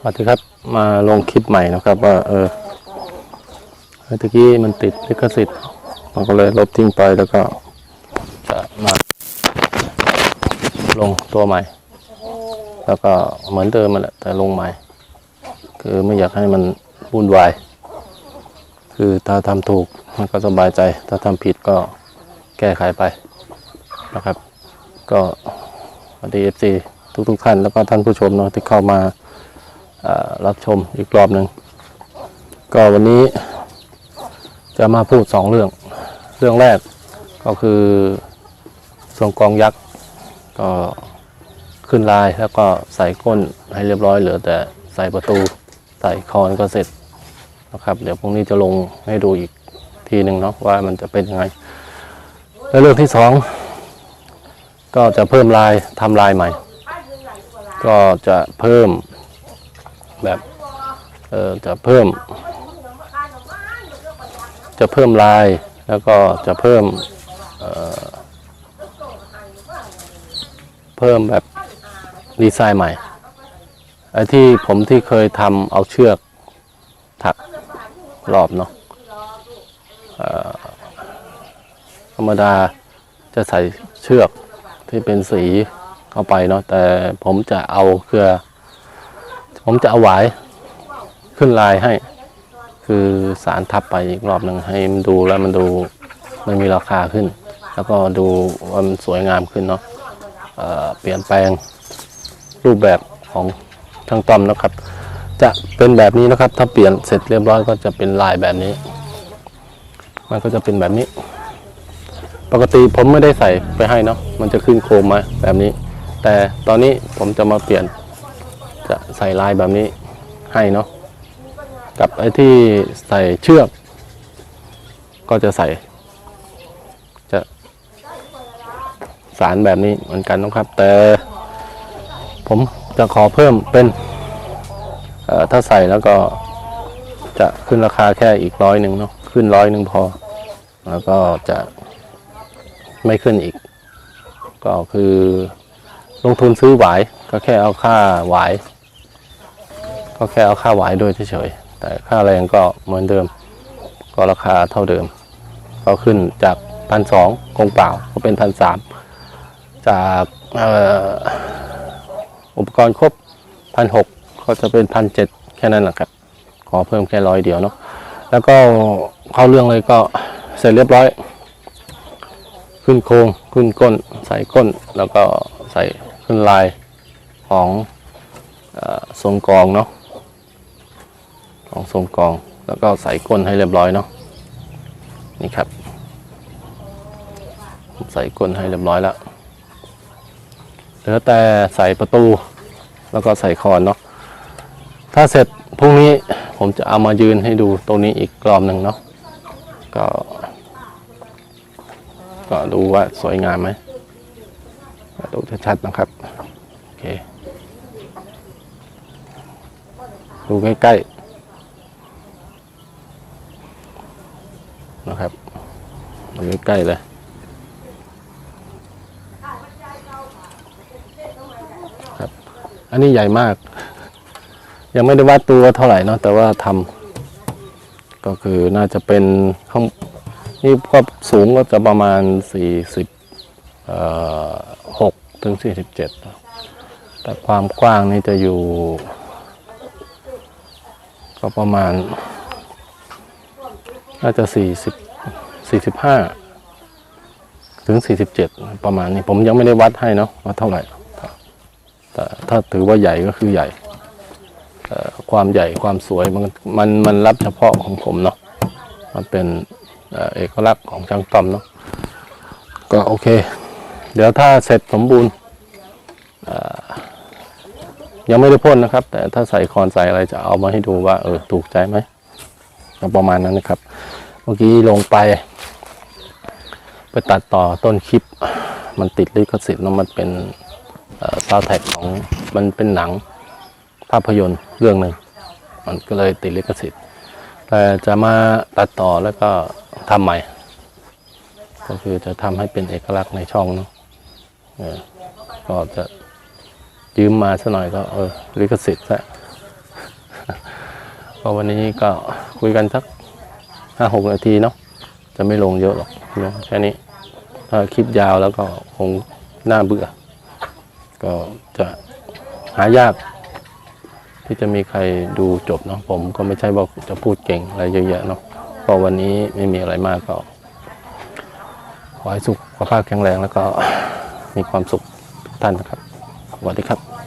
สวัสดีครับมาลงคลิปใหม่นะครับ ว่าเออเมื่อกี้มันติดลิขสิทธิ์มันก็เลยลบทิ้งไปแล้วก็จะมาลงตัวใหม่ แล้วก็เหมือนเดิมมันแหละแต่ลงใหม่ คือไม่อยากให้มันวุ่นวาย คือถ้าทำถูกมันก็สบายใจ ถ้าทำผิดก็แก้ไขไปนะครับ ก็สวัสดีเอฟซีทุกทุกๆท่านแล้วก็ท่านผู้ชมเนาะที่เข้ามา รับชมอีกรอบหนึ่งก็วันนี้จะมาพูดสองเรื่อง เรื่องแรกก็คือทรงกองยักษ์ก็ขึ้นลายแล้วก็ใส่ก้นให้เรียบร้อยเหลือแต่ใส่ประตู ใส่คอนก็เสร็จนะครับ เดี๋ยวพรุ่งนี้จะลงให้ดูอีกทีหนึ่งเนาะว่ามันจะเป็นยังไง แล้วเรื่องที่สองก็จะเพิ่มลายทำลายใหม่ ก็จะเพิ่ม แบบเออจะเพิ่ม จะเพิ่มลายแล้วก็จะเพิ่มเอ่อเพิ่มแบบดีไซน์ใหม่ไอ้ที่ผมที่เคยทำเอาเชือกถักรอบเนาะเอ่อธรรมดาจะใส่เชือกที่เป็นสีเข้าไปเนาะแต่ผมจะเอาเครือ ผมจะเอาหวายขึ้นลายให้ คือสารทับไปอีกรอบหนึ่งให้มันดูแล้วมันดูมันมีราคาขึ้น แล้วก็ดูว่ามันสวยงามขึ้นเนาะเเปลี่ยนแปลงรูปแบบของช่างต้อมนะครับ จะเป็นแบบนี้นะครับ ถ้าเปลี่ยนเสร็จเรียบร้อยก็จะเป็นลายแบบนี้ มันก็จะเป็นแบบนี้ ปกติผมไม่ได้ใส่ไปให้เนาะมันจะขึ้นโคมมาแบบนี้ แต่ตอนนี้ผมจะมาเปลี่ยน จะใส่ลายแบบนี้ให้เนาะกับไอ้ที่ใส่เชือก ก็จะใส่ จะสารแบบนี้เหมือนกันนะครับ แต่ผมจะขอเพิ่มเป็นถ้าใส่แล้วก็จะขึ้นราคาแค่อีกร้อยหนึ่งเนาะขึ้นร้อยหนึ่งพอ แล้วก็จะไม่ขึ้นอีก ก็คือลงทุนซื้อหวายก็แค่เอาค่าหวาย ก็แค่เอาค่าหวายด้วยเฉยๆ แต่ค่าแรงก็เหมือนเดิม ก็ราคาเท่าเดิม ก็ขึ้นจากพันสองคงเปล่าก็เป็นพันสามจากอุปกรณ์ครบพันหกก็จะเป็นพันเจ็ดแค่นั้นแหละครับขอเพิ่มแค่ร้อยเดียวเนาะแล้วก็เข้าเรื่องเลยก็เสร็จเรียบร้อย ขึ้นโครงขึ้นก้น ใส่ก้นแล้วก็ใส่ขึ้นลายของอทรงกรองเนาะ ของทรงกรอง แล้วก็ใส่ก้นให้เรียบร้อยเนาะนี่ครับ ใส่ก้นให้เรียบร้อยแล้วเหลือแต่ใส่ประตู แล้วก็ใส่คอนเนาะถ้าเสร็จพรุ่งนี้ผมจะเอามายืนให้ดูตรงนี้อีกกรอบหนึ่งเนาะก็ ก็ดูว่าสวยงามไหมดูชัดๆนะครับ โอเค ดูใกล้ๆนะครับดู ใกล้เลยครับ อันนี้ใหญ่มาก ยังไม่ได้วัดตัวเท่าไหร่เนาะแต่ว่าทำก็คือน่าจะเป็นข้างนี่ก็สูงก็จะประมาณ40หกถึง47แต่ความกว้างนี่จะอยู่ ก็ประมาณ น่าจะ40 45 ถึง 47 ประมาณนี้ ผมยังไม่ได้วัดให้เนาะว่าเท่าไหร่แต่ถ้าถือว่าใหญ่ก็คือใหญ่ความใหญ่ความสวยมันมันมันรับเฉพาะของผมเนาะมันเป็นเอกลักษณ์ของช่างต้อมเนาะก็โอเค เดี๋ยวถ้าเสร็จสมบูรณ์ยังไม่ได้พ่นนะครับ แต่ถ้าใส่คอนใส่อะไรจะเอามาให้ดูว่าเออถูกใจไหมประมาณนั้นนะครับ เมื่อกี้ลงไป ไปตัดต่อต้นคลิป มันติดลิขสิทธิ์เนอะมันเป็นซาวแท็กของมันเป็นหนังภาพยนตร์เรื่องหนึ่งมันก็เลยติดลิขสิทธิ์ แต่จะมาตัดต่อแล้วก็ทำใหม่ ก็คือจะทำให้เป็นเอกลักษณ์ในช่องเนาะก็จะยืมมาสัหน่อยก็เออลิขสิทธิ์ซะก็วันนี้ก็คุยกันสักห้าหกนาทีเนาะจะไม่ลงเยอะหรอก ลงแค่นี้ถ้าคลิปยาวแล้วก็คงน่าเบื่อ ก็จะหายาก ที่จะมีใครดูจบเนาะผมก็ไม่ใช่ว่าจะพูดเก่งอะไรเยอะแยะเนาะก็วันนี้ไม่มีอะไรมากก็ ขอให้สุขภาพแข็งแรงแล้วก็มีความสุขทุกท่านนะครับสวัสดีครับ